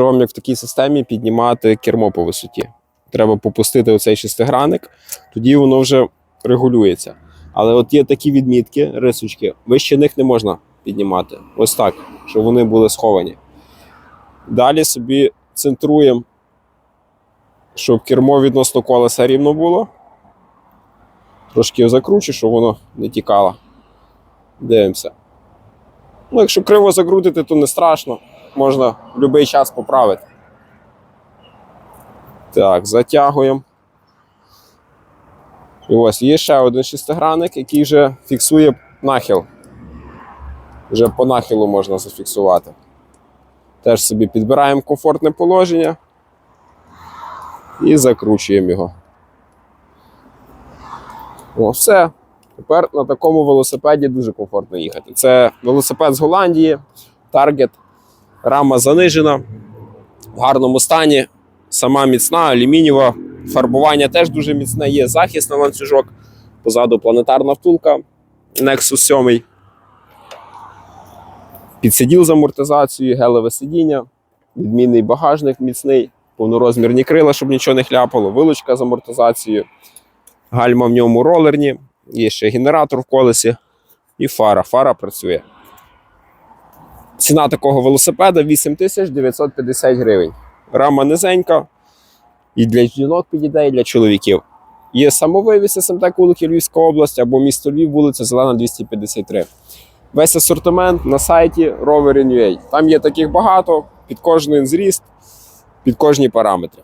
покажу вам, як в такій системі піднімати кермо по висоті. Треба попустити оцей шестигранник, тоді воно вже регулюється. Але от є такі відмітки, рисочки, вище них не можна піднімати. Ось так, щоб вони були сховані. Далі собі центруємо, щоб кермо відносно колеса рівно було. Трошки закручу, щоб воно не тікало. Дивимося. Ну, якщо криво закрутити, то не страшно. Можна в будь-який час поправити. Так, затягуємо. І ось є ще один шестигранник, який вже фіксує нахил. Вже по нахилу можна зафіксувати. Теж собі підбираємо комфортне положення і закручуємо його. О, все. Тепер на такому велосипеді дуже комфортно їхати. Це велосипед з Голландії, Target, рама занижена, в гарному стані, сама міцна, алюмінієва. Фарбування теж дуже міцне, є захист на ланцюжок. Позаду планетарна втулка Nexus 7. Підсиділ з амортизацією, гелеве сидіння, відмінний багажник міцний, повнорозмірні крила, щоб нічого не хляпало, вилучка з амортизацією, гальма в ньому ролерні, є ще генератор в колесі і фара. Фара працює. Ціна такого велосипеда 8950 гривень. Рама низенька, і для жінок підійде, і для чоловіків. Є самовивіз СМТ Кулики Львівська область або місто Львів, вулиця Зелена 253. Весь асортимент на сайті Rover.ua. Там є таких багато, під кожний зріст, під кожні параметри.